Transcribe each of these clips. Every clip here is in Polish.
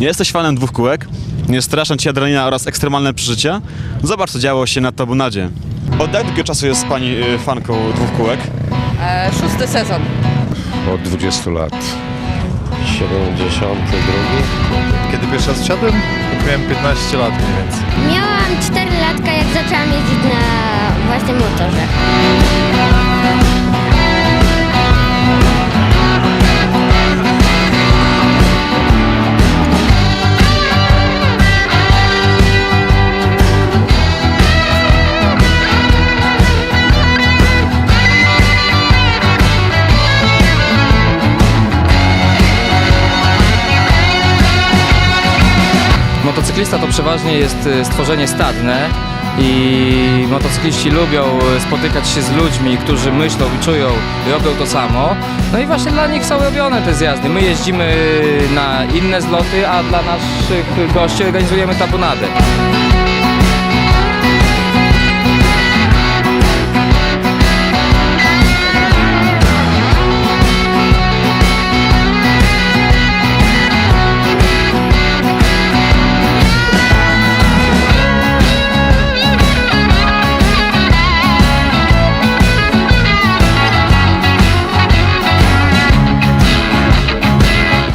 Jesteś fanem dwóch kółek? Nie straszą cię adrenalina oraz ekstremalne przeżycia? Zobacz, co działo się na Tabunadzie. Od jak długiego czasu jest pani y, fanką dwóch kółek? E, szósty sezon. Od 20 lat. 72. Kiedy pierwszy raz wsiadłem? Miałem 15 lat mniej więcej. Miałam 4 latka, jak zaczęłam jeździć na własnym motorze. Motocyklista to przeważnie jest y, stworzenie stadne i motocykliści lubią y, spotykać się z ludźmi, którzy myślą i czują robią to samo. No i właśnie dla nich są robione te zjazdy. My jeździmy na inne zloty, a dla naszych gości organizujemy tabunadę.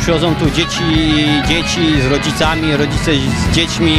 Przychodzą tu dzieci, dzieci z rodzicami, rodzice z dziećmi.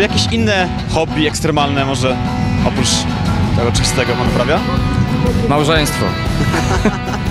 Czy jakieś inne hobby ekstremalne może oprócz tego czystego pan uprawia? Małżeństwo.